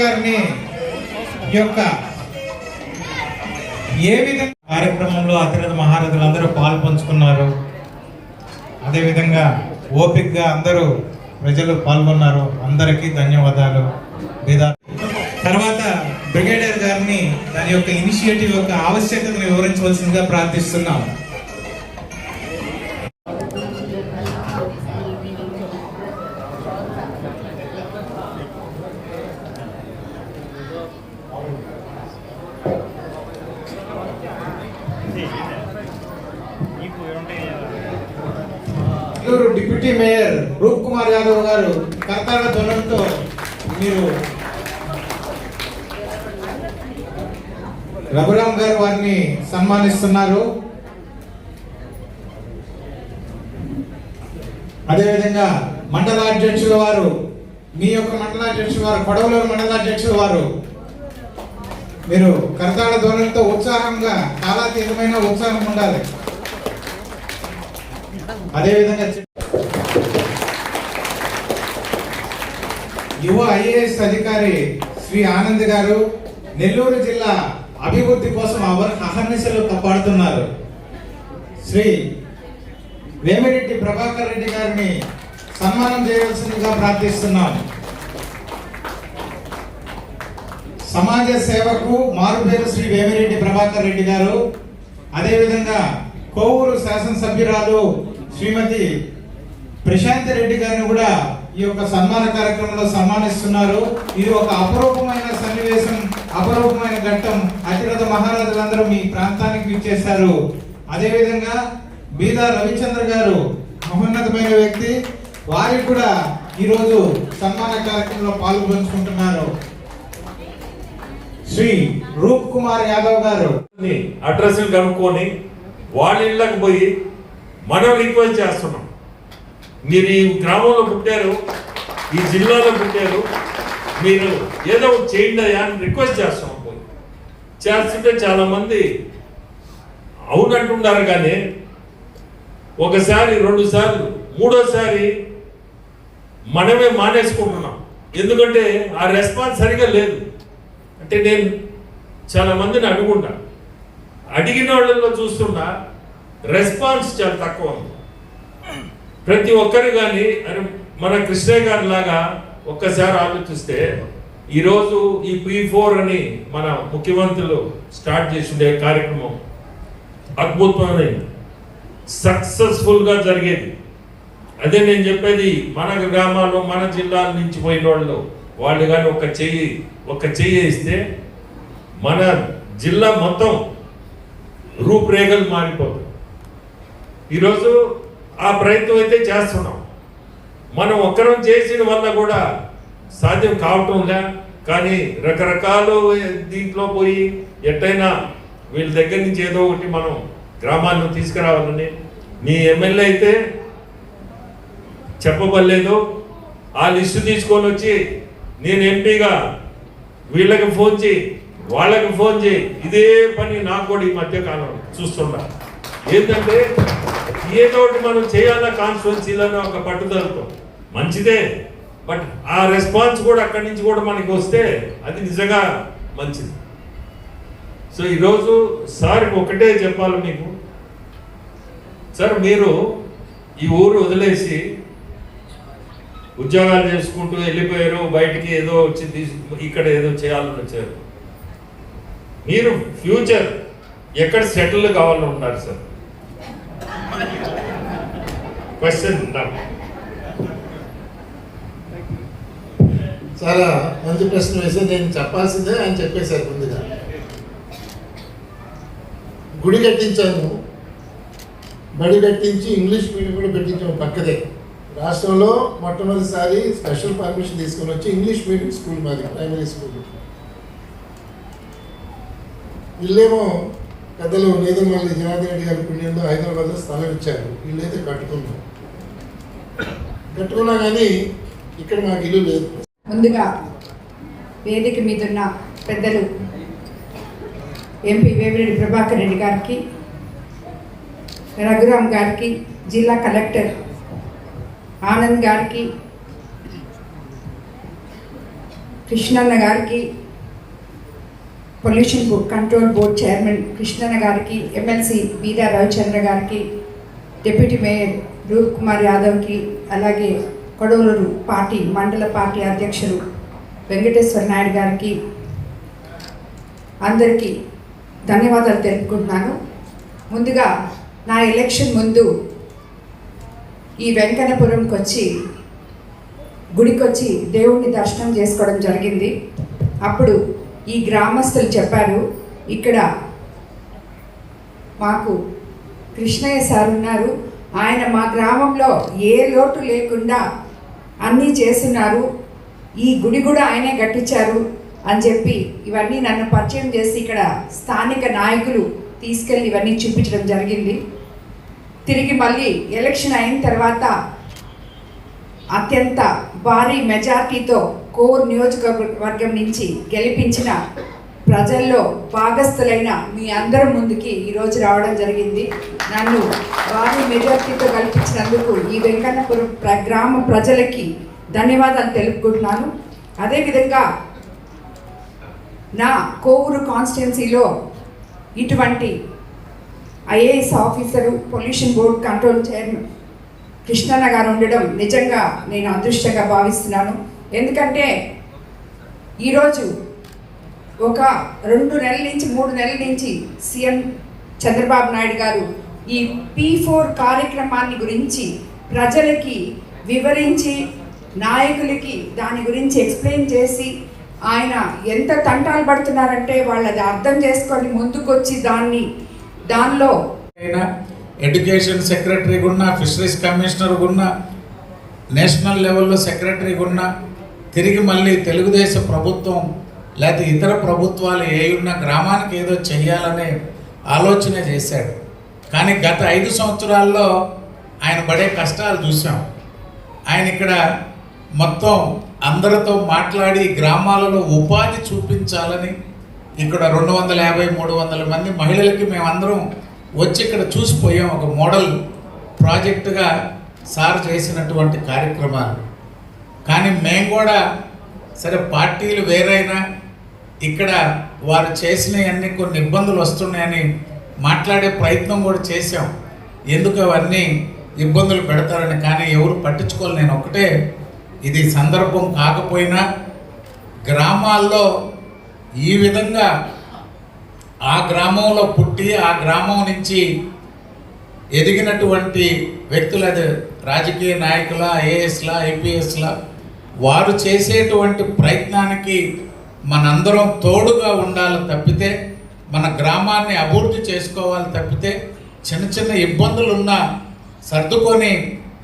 గారిని యొక్క ఏ విధంగా కార్యక్రమంలో అతిరథ మహారథులు అందరూ పాలు అదేవిధంగా ఓపిక్గా అందరూ ప్రజలు పాల్గొన్నారు. అందరికీ ధన్యవాదాలు. లేదా తర్వాత బ్రిగేడియర్ గారిని దాని యొక్క ఇనిషియేటివ్ యొక్క ఆవశ్యకతను వివరించవలసిందిగా ప్రార్థిస్తున్నాం. నెల్లూరు డిప్యూటీ మేయర్ రూప్ కుమార్ యాదవ్ గారు కర్తాడ ధ్వనంతో మీరు రఘురామ్ గారు వారిని సన్మానిస్తున్నారు. అదేవిధంగా మండల అధ్యక్షుల వారు మీ యొక్క మండల అధ్యక్షుల వారు కొడవలూరు మండల అధ్యక్షుల వారు మీరు కరతాళ ధ్వనులతో ఉత్సాహంగా కాలాతీతమైన ఉత్సాహం ఉండాలి. అదేవిధంగా యువ ఐఏఎస్ అధికారి శ్రీ ఆనంద్ గారు నెల్లూరు జిల్లా అభివృద్ధి కోసం అహర్నిశలు కాపాడుతున్నారు. శ్రీ వేమిరెడ్డి ప్రభాకర్ రెడ్డి గారిని సన్మానం చేయవలసిందిగా ప్రార్థిస్తున్నాం. సమాజ సేవకు మారుపేరు శ్రీ వేమిరెడ్డి ప్రభాకర్ రెడ్డి గారు అదేవిధంగా కోవూరు శాసనసభ్యురాలు శ్రీమతి ప్రశాంత్ రెడ్డి గారిని కూడా ఈ యొక్క సన్మాన కార్యక్రమంలో సన్మానిస్తున్నారు. ఇది ఒక అపరూపమైన సన్నివేశం అపరూపమైన ఘట్టం. అతిరథ మహారాజులందరూ మీ ప్రాంతానికి విచ్చేశారు. అదేవిధంగా బీదా రవిచంద్ర గారు మహోన్నతమైన వ్యక్తి వారికి కూడా ఈరోజు సన్మాన కార్యక్రమంలో పాల్గొంచుకుంటున్నారు. శ్రీ రూప్ కుమార్ యాదవ్ గారు. అడ్రస్ కనుక్కొని వాళ్ళ ఇళ్ళకి పోయి మనం రిక్వెస్ట్ చేస్తున్నాం. మీరు ఈ గ్రామంలో పుట్టారు ఈ జిల్లాలో పుట్టారు మీరు ఏదో చేయండి అయ్యా అని రిక్వెస్ట్ చేస్తున్నాం పోయి. చేస్తుంటే చాలామంది అవునంటున్నారు కానీ ఒకసారి రెండు సార్లు మూడోసారి మనమే మానేసుకుంటున్నాం. ఎందుకంటే ఆ రెస్పాన్స్ సరిగా లేదు. అంటే నేను చాలా మందిని అనుకుంటా అడిగిన వాళ్ళలో చూస్తున్నా రెస్పాన్స్ చాలా తక్కువ ఉంది. ప్రతి ఒక్కరు కానీ అని మన కృష్ణయ్య గారి లాగా ఒక్కసారి ఆలోచిస్తే ఈరోజు ఈ పీ ఫోర్ అని మన ముఖ్యమంత్రులు స్టార్ట్ చేసిండే కార్యక్రమం అద్భుతమైన సక్సెస్ఫుల్గా జరిగేది. అదే నేను చెప్పేది మన గ్రామాల్లో మన జిల్లాల నుంచి పోయిన వాళ్ళు వాళ్ళు కానీ ఒక చెయ్యి ఒక చెయ్యి ఇస్తే మన జిల్లా మొత్తం రూపురేఖలు మారిపోతాయి. ఈరోజు ఆ ప్రయత్నం అయితే చేస్తున్నాం. మనం ఒక్కరం చేసిన వల్ల కూడా సాధ్యం కావటం లే కానీ రకరకాలు దీంట్లో పోయి ఎట్టయినా వీళ్ళ దగ్గర నుంచి ఏదో ఒకటి మనం గ్రామాలను తీసుకురావాలని నీ ఎమ్మెల్యే అయితే చెప్పబడలేదు. ఆ లిస్టు తీసుకొని వచ్చి నేను ఎంపీగా వీళ్ళకి ఫోన్ చేయి వాళ్ళకి ఫోన్ చేయి. ఇదే పని నాకు కూడా ఈ మధ్య కాలం చూస్తున్నా. ఏంటంటే ఏదో ఒకటి మనం చేయాలా కాన్స్టిట్యున్సీలను ఒక పట్టుదలతో. మంచిదే. బట్ ఆ రెస్పాన్స్ కూడా అక్కడి నుంచి కూడా మనకి వస్తే అది నిజంగా మంచిది. సో ఈరోజు సార్ ఒకటే చెప్పాలి మీకు. సార్ మీరు ఈ ఊరు వదిలేసి ఉద్యోగాలు చేసుకుంటూ వెళ్ళిపోయారు బయటికి ఏదో వచ్చి ఇక్కడ ఏదో చేయాలని వచ్చారు. మీరు ఫ్యూచర్ ఎక్కడ సెటిల్ కావాలని ఉన్నారు సార్? క్వశ్చన్ చాలా మంచి ప్రశ్న వేసి నేను చెప్పాల్సిందే ఆయన చెప్పేశారు ముందుగా. గుడి కట్టించాను బడి కట్టించి ఇంగ్లీష్ మీడియం కూడా పెట్టించాము పక్కదే. రాష్ట్రంలో మొట్టమొదటిసారి స్పెషల్ పర్మిషన్ తీసుకొని వచ్చి ఇంగ్లీష్ మీడియం స్కూల్ మాది ప్రైమరీ స్కూల్. వీళ్ళేమో పెద్దలు నేదుమల్లి జనార్దన్ రెడ్డి గారి పుణ్యంలో హైదరాబాద్లో స్థలం ఇచ్చారు. వీళ్ళైతే కట్టుకున్నాం కట్టుకున్నా కానీ ఇక్కడ మాకు ఇల్లు లేదు. ముందుగా వేదిక మీదున్న పెద్దలు ఎంపీ వేమిరెడ్డి ప్రభాకర్ రెడ్డి గారికి రఘురామ్ గారికి జిల్లా కలెక్టర్ ఆనంద్ గారికి కృష్ణన్న గారికి pollution board control board chairman Krishnanna గారికి ఎమ్మెల్సీ బీదా రవిచంద్ర గారికి డిప్యూటీ మేయర్ రూప్ కుమార్ యాదవ్కి అలాగే కొడవలూరు పార్టీ మండల పార్టీ అధ్యక్షులు వెంకటేశ్వర నాయుడు గారికి అందరికీ ధన్యవాదాలు తెలుపుకుంటున్నాను. ముందుగా నా ఎలక్షన్ ముందు ఈ వెంకటపురంకి వచ్చి గుడికొచ్చి దేవుణ్ణి దర్శనం చేసుకోవడం జరిగింది. అప్పుడు ఈ గ్రామస్తులు చెప్పారు ఇక్కడ మాకు కృష్ణయ్య సార్ ఉన్నారు. ఆయన మా గ్రామంలో ఏ లోటు లేకుండా అన్నీ చేస్తున్నారు. ఈ గుడి కూడా ఆయనే కట్టించారు అని చెప్పి ఇవన్నీ నన్ను పరిచయం చేసి ఇక్కడ స్థానిక నాయకులు తీసుకెళ్ళి ఇవన్నీ చూపించడం జరిగింది. తిరిగి మళ్ళీ ఎలక్షన్ అయిన తర్వాత అత్యంత భారీ మెజార్టీతో కోర్ నియోజకవర్గం నుంచి గెలిపించిన ప్రజల్లో భాగస్థులైన మీ అందరి ముందుకి ఈరోజు రావడం జరిగింది. నన్ను భారీ మెజార్టీతో కల్పించినందుకు ఈ వెంకన్నపురం ప్ర గ్రామ ప్రజలకి ధన్యవాదాలు తెలుపుకుంటున్నాను. అదేవిధంగా నా కోవూరు కాన్స్టిట్యున్సీలో ఇటువంటి IAS officer pollution board control chairman Krishnanna గారు ఉండడం నిజంగా నేను అదృష్టంగా భావిస్తున్నాను. ఎందుకంటే ఈరోజు ఒక రెండు నెలల నుంచి మూడు నెలల నుంచి సీఎం చంద్రబాబు నాయుడు గారు ఈ పీ ఫోర్ కార్యక్రమాన్ని గురించి ప్రజలకి వివరించి నాయకులకి దాని గురించి ఎక్స్ప్లెయిన్ చేసి ఆయన ఎంత తంటాలు పడుతున్నారంటే వాళ్ళది అర్థం చేసుకొని ముందుకొచ్చి దాన్ని దానిలో ఎడ్యుకేషన్ సెక్రటరీగా ఉన్నా ఫిషరీస్ కమిషనర్గా ఉన్నా నేషనల్ లెవెల్లో సెక్రటరీగా ఉన్నా తిరిగి మళ్ళీ తెలుగుదేశం ప్రభుత్వం లేకపోతే ఇతర ప్రభుత్వాలు ఏ ఉన్న గ్రామానికి ఏదో చెయ్యాలనే ఆలోచన చేశాడు. కానీ గత ఐదు సంవత్సరాల్లో ఆయన పడే కష్టాలు చూసాం ఆయన ఇక్కడ మొత్తం అందరితో మాట్లాడి గ్రామాలలో ఉపాధి చూపించాలని ఇక్కడ రెండు వందల యాభై మూడు వందల మంది మహిళలకి మేమందరం వచ్చి ఇక్కడ చూసిపోయాం. ఒక మోడల్ ప్రాజెక్టుగా సార్ చేసినటువంటి కార్యక్రమాలు. కానీ మేము కూడా సరే పార్టీలు వేరైనా ఇక్కడ వారు చేసినవన్నీ కొన్ని ఇబ్బందులు వస్తున్నాయని మాట్లాడే ప్రయత్నం కూడా చేశాం. ఎందుకు అవన్నీ ఇబ్బందులు పెడతారని కానీ ఎవరు పట్టించుకోవాలి నేను ఒకటే ఇది సందర్భం కాకపోయినా గ్రామాల్లో ఈ విధంగా ఆ గ్రామంలో పుట్టి ఆ గ్రామం నుంచి ఎదిగినటువంటి వ్యక్తులు అది రాజకీయ నాయకుల ఐఏఎస్ల ఐపీఎస్ల వారు చేసేటువంటి ప్రయత్నానికి మనందరం తోడుగా ఉండాలి తప్పితే మన గ్రామాన్ని అభివృద్ధి చేసుకోవాలి తప్పితే చిన్న చిన్న ఇబ్బందులు ఉన్నా సర్దుకొని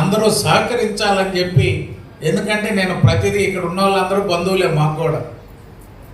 అందరూ సహకరించాలని చెప్పి ఎందుకంటే నేను ప్రతిదీ ఇక్కడ ఉన్న వాళ్ళందరూ బంధువులే మాకు కూడా.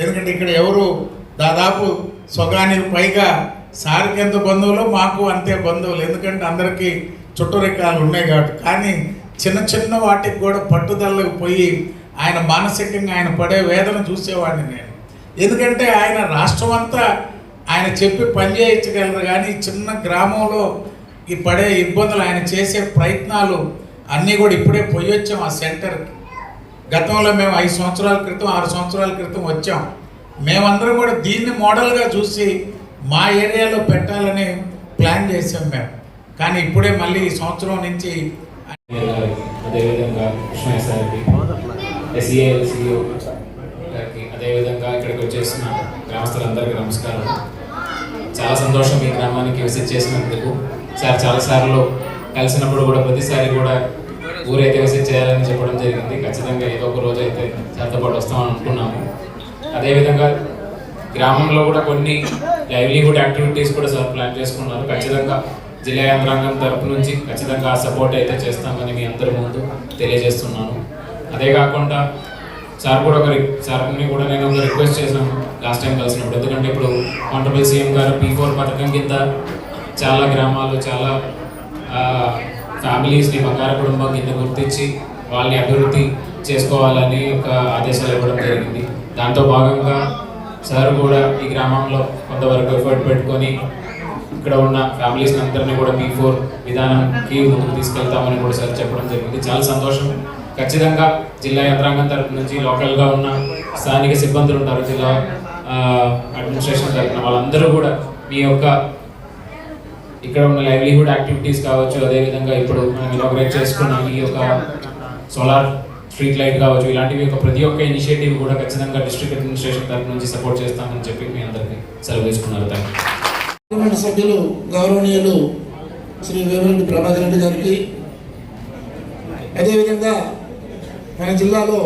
ఎందుకంటే ఇక్కడ ఎవరు దాదాపు సొగానికి పైగా సారికి ఎంత బంధువులు మాకు అంతే బంధువులు. ఎందుకంటే అందరికీ చుట్టూరికాలు ఉన్నాయి కాబట్టి. కానీ చిన్న చిన్న వాటికి కూడా పట్టుదలకు పోయి ఆయన మానసికంగా ఆయన పడే వేదన చూసేవాడిని నేను. ఎందుకంటే ఆయన రాష్ట్రం అంతా ఆయన చెప్పి పని చేయించగలరు కానీ చిన్న గ్రామంలో ఈ పడే ఇబ్బందులు ఆయన చేసే ప్రయత్నాలు అన్నీ కూడా ఇప్పుడే పోయి వచ్చాం ఆ సెంటర్కి. గతంలో మేము ఐదు సంవత్సరాల క్రితం ఆరు సంవత్సరాల క్రితం వచ్చాం. మేమందరం కూడా దీన్ని మోడల్గా చూసి మా ఏరియాలో పెట్టాలని ప్లాన్ చేసాం మేము. కానీ ఇప్పుడే మళ్ళీ ఈ సంవత్సరం నుంచి అదేవిధంగా కృష్ణయ్య సార్కి ఎస్ఈఏఎల్ సిఇఓ గారికి అదేవిధంగా ఇక్కడికి వచ్చేసిన గ్రామస్తులందరికీ నమస్కారం. చాలా సంతోషం ఈ గ్రామానికి విజిట్ చేసినందుకు. సార్ చాలాసార్లు కలిసినప్పుడు కూడా ప్రతిసారి కూడా ఊరైతే విజిట్ చేయాలని చెప్పడం జరిగింది. ఖచ్చితంగా ఏదో ఒక రోజు అయితే సార్తో పాటు వస్తామని అనుకున్నాము. అదేవిధంగా గ్రామంలో కూడా కొన్ని లైవ్లీహుడ్ యాక్టివిటీస్ కూడా సార్ ప్లాన్ చేసుకున్నారు. ఖచ్చితంగా జిల్లా యంత్రాంగం తరపు నుంచి ఖచ్చితంగా సపోర్ట్ అయితే చేస్తామని మీ అందరి ముందు తెలియజేస్తున్నాను. అదే కాకుండా సార్ కూడా ఒక సార్ని కూడా నేను ఒక రిక్వెస్ట్ చేశాను లాస్ట్ టైం కలిసినప్పుడు. ఎందుకంటే ఇప్పుడు కాంట్రబుల్ సీఎం గారు పీ ఫోర్ పథకం కింద చాలా గ్రామాలు చాలా ఫ్యామిలీస్ని బంగారు కుటుంబం కింద గుర్తించి వాళ్ళని అభివృద్ధి చేసుకోవాలని ఒక ఆదేశాలు ఇవ్వడం జరిగింది. దాంతో భాగంగా సార్ కూడా ఈ గ్రామంలో కొంతవరకు ఎఫర్ట్ పెట్టుకొని ఇక్కడ ఉన్న ఫ్యామిలీస్ అందరినీ కూడా పీ ఫోర్ విధానంకి ముందుకు తీసుకెళ్తామని కూడా సార్ చెప్పడం జరిగింది. చాలా సంతోషం. ఖచ్చితంగా జిల్లా యంత్రాంగం తరపు నుంచి లోకల్గా ఉన్న స్థానిక సిబ్బందులు ఉంటారు. జిల్లా అడ్మినిస్ట్రేషన్ తరపున వాళ్ళందరూ కూడా మీ యొక్క ఇక్కడ ఉన్న లైవ్లీహుడ్ యాక్టివిటీస్ కావచ్చు అదేవిధంగా ఇప్పుడు మనం ఇనాగ్రేట్ చేసుకున్న ఈ యొక్క సోలార్ స్ట్రీట్ లైట్ కావచ్చు ఇలాంటివి యొక్క ప్రతి ఒక్క ఇనిషియేటివ్ కూడా ఖచ్చితంగా డిస్ట్రిక్ట్ అడ్మినిస్ట్రేషన్ తరపు నుంచి సపోర్ట్ చేస్తామని చెప్పి మీ అందరికీ సెలవు తీసుకున్నారు. థ్యాంక్ యూ పార్లమెంట్ సభ్యులు గౌరవనీయులు శ్రీ వేమిరెడ్డి ప్రభాకర్ రెడ్డి గారికి. అదేవిధంగా మన జిల్లాలో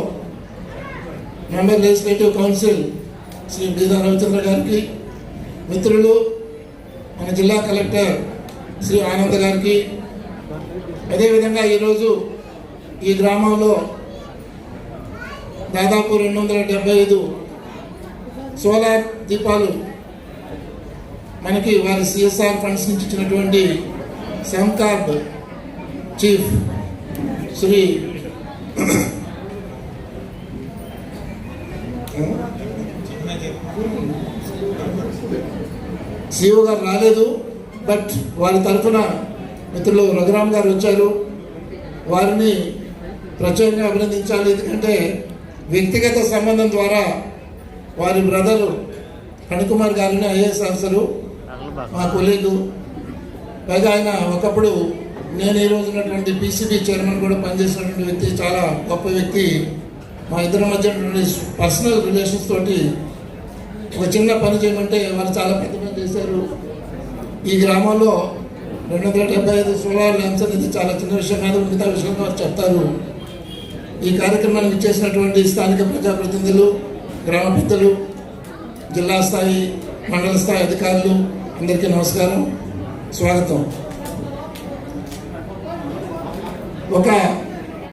member legislative council Shri Beeda Ravichandra గారికి మిత్రులు మన జిల్లా కలెక్టర్ శ్రీ ఆనంద్ గారికి. అదేవిధంగా ఈరోజు ఈ గ్రామంలో దాదాపు రెండు వందల డెబ్బై ఐదు సోలార్ దీపాలు మనకి వారి సిఎస్ఆర్ ఫండ్స్ నుంచి ఇచ్చినటువంటి సెమ్కార్డ్ చీఫ్ శ్రీ సిఇఓ గారు రాలేదు బట్ వారి తరఫున మిత్రులు రఘురామ్ గారు వచ్చారు. వారిని ప్రత్యేకంగా అభినందించాలి. ఎందుకంటే వ్యక్తిగత సంబంధం ద్వారా వారి బ్రదరు కణకుమార్ గారిని ఐఏఎస్ ఆఫీసరు మా లేదు. పైగా ఆయన ఒకప్పుడు నేను ఈ రోజు ఉన్నటువంటి పీసీబీ చైర్మన్ కూడా పనిచేసినటువంటి వ్యక్తి చాలా గొప్ప వ్యక్తి. మా ఇద్దరి మధ్య పర్సనల్ రిలేషన్స్ తోటి ఒక చిన్న పని చేయమంటే వాళ్ళు చాలా పెద్ద పని చేశారు. ఈ గ్రామంలో రెండు వందల డెబ్బై ఐదు సోలార్ ల్యాంప్స్ అనేది చాలా చిన్న విషయం కాదు మిగతా విషయంలో వారు చెప్తారు. ఈ కార్యక్రమానికి ఇచ్చేసినటువంటి స్థానిక ప్రజాప్రతినిధులు గ్రామ పెద్దలు జిల్లా స్థాయి మండల స్థాయి అధికారులు అందరికీ నమస్కారం. స్వాగతం. ఒక